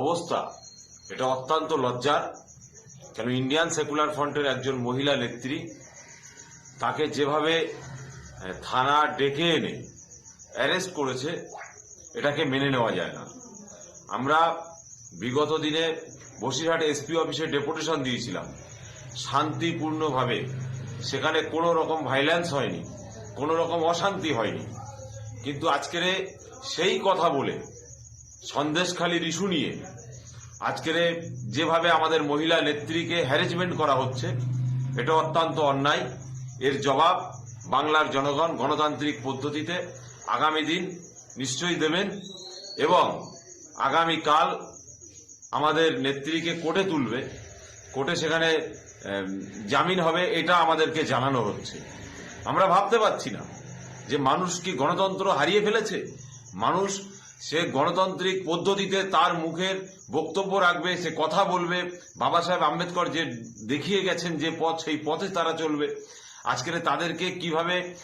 অবস্থা। এটা অত্যন্ত লজ্জার। কেন ইন্ডিয়ান সেকুলার ফ্রন্টের একজন মহিলা নেত্রী, তাকে যেভাবে থানা ডেকে এনে অ্যারেস্ট করেছে, এটাকে মেনে নেওয়া যায় না। আমরা বিগত দিনে বসিরহাট এসপি অফিসে ডেপুটেশন দিয়েছিলাম। শান্তিপূর্ণভাবে। সেখানে কোনো রকম ভাইলেন্স হয়নি, কোনো রকম অশান্তি হয়নি। কিন্তু আজকের সেই কথা বলে সন্দেশখালীর ইস্যু নিয়ে আজকের যেভাবে আমাদের মহিলা নেত্রীকে হ্যারেজমেন্ট করা হচ্ছে, এটা অত্যন্ত অন্যায়। এর জবাব বাংলার জনগণ গণতান্ত্রিক পদ্ধতিতে আগামী দিন নিশ্চয়ই দেবেন এবং আগামীকাল আমাদের নেত্রীকে কোর্টে তুলবে। কোর্টে সেখানে জামিন হবে, এটা আমাদেরকে জানানো হচ্ছে। আমরা ভাবতে পারছি না যে মানুষ কি গণতন্ত্র হারিয়ে ফেলেছে? মানুষ সে গণতান্ত্রিক পদ্ধতিতে তার মুখের বক্তব্য রাখবে, সে কথা বলবে। বাবা সাহেব আম্বেদকর যে দেখিয়ে গেছেন যে পথ, সেই পথে তারা চলবে। আজকের তাদেরকে কীভাবে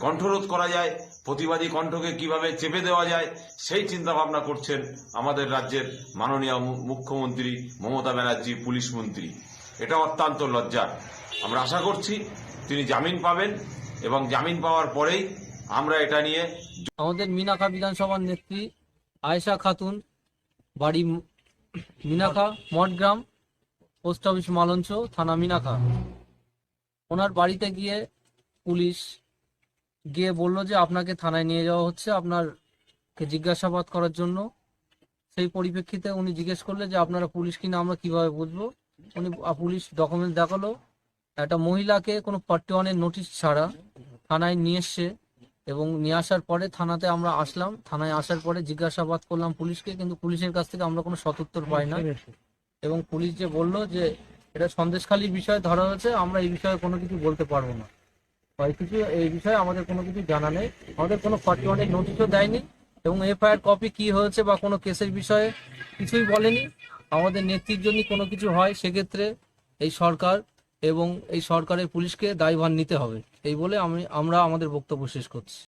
কণ্ঠরোধ করা যায়, প্রতিবাদী কণ্ঠকে কীভাবে চেপে দেওয়া যায়, সেই চিন্তা ভাবনা করছেন আমাদের রাজ্যের মাননীয় মুখ্যমন্ত্রী মমতা ব্যানার্জি, পুলিশ মন্ত্রী। এটা অত্যন্ত লজ্জার। আমরা আশা করছি তিনি জামিন পাবেন এবং জামিন পাওয়ার পরেই আমরা এটা নিয়ে আমাদের মিনাখা বিধানসভার নেত্রী আয়েশা খাতুন, বাড়ি মিনাখা মঠগ্রাম, পোস্ট অফিস মালঞ্চ, থানা মিনাখা ওনার বাড়িতে গিয়ে পুলিশ গিয়ে বলল যে আপনাকে থানায় নিয়ে যাওয়া হচ্ছে আপনার কে জিজ্ঞাসাবাদ করার জন্য। সেই পরিপ্রেক্ষিতে উনি জিজ্ঞেস করলে যে আপনারা পুলিশ কিনা, আমরা কীভাবে বুঝব? উনি পুলিশ ডকুমেন্ট দেখাল, একটা মহিলাকে কোনো পার্টি ওয়ানের নোটিশ ছাড়া থানায় নিয়ে এসছে। এবং নিয়ে আসার পরে থানাতে আমরা আসলাম। থানায় আসার পরে জিজ্ঞাসাবাদ করলাম পুলিশকে, কিন্তু পুলিশের কাছ থেকে আমরা কোনো সদুত্তর পাই না। এবং পুলিশ যে বলল যে এটা সন্দেশখালী বিষয় ধরা হয়েছে, আমরা এই বিষয়ে কোনো কিছু বলতে পারব না। এই কিছু, এই বিষয়ে আমাদের কোনো কিছু জানা নেই। আমাদের কোনো ফর্টি ওয়ানের নোটিশও দেয়নি। এবং এফআইআর কপি কি হয়েছে বা কোনো কেসের বিষয়ে কিছুই বলেনি। আমাদের নেত্রীর জন্য কোনো কিছু হয়, সেক্ষেত্রে এই সরকার এবং এই সরকারের পুলিশকে দায়ভার নিতে হবে। এই বলে আমি আমরা আমাদের বক্তব্য শেষ করছি।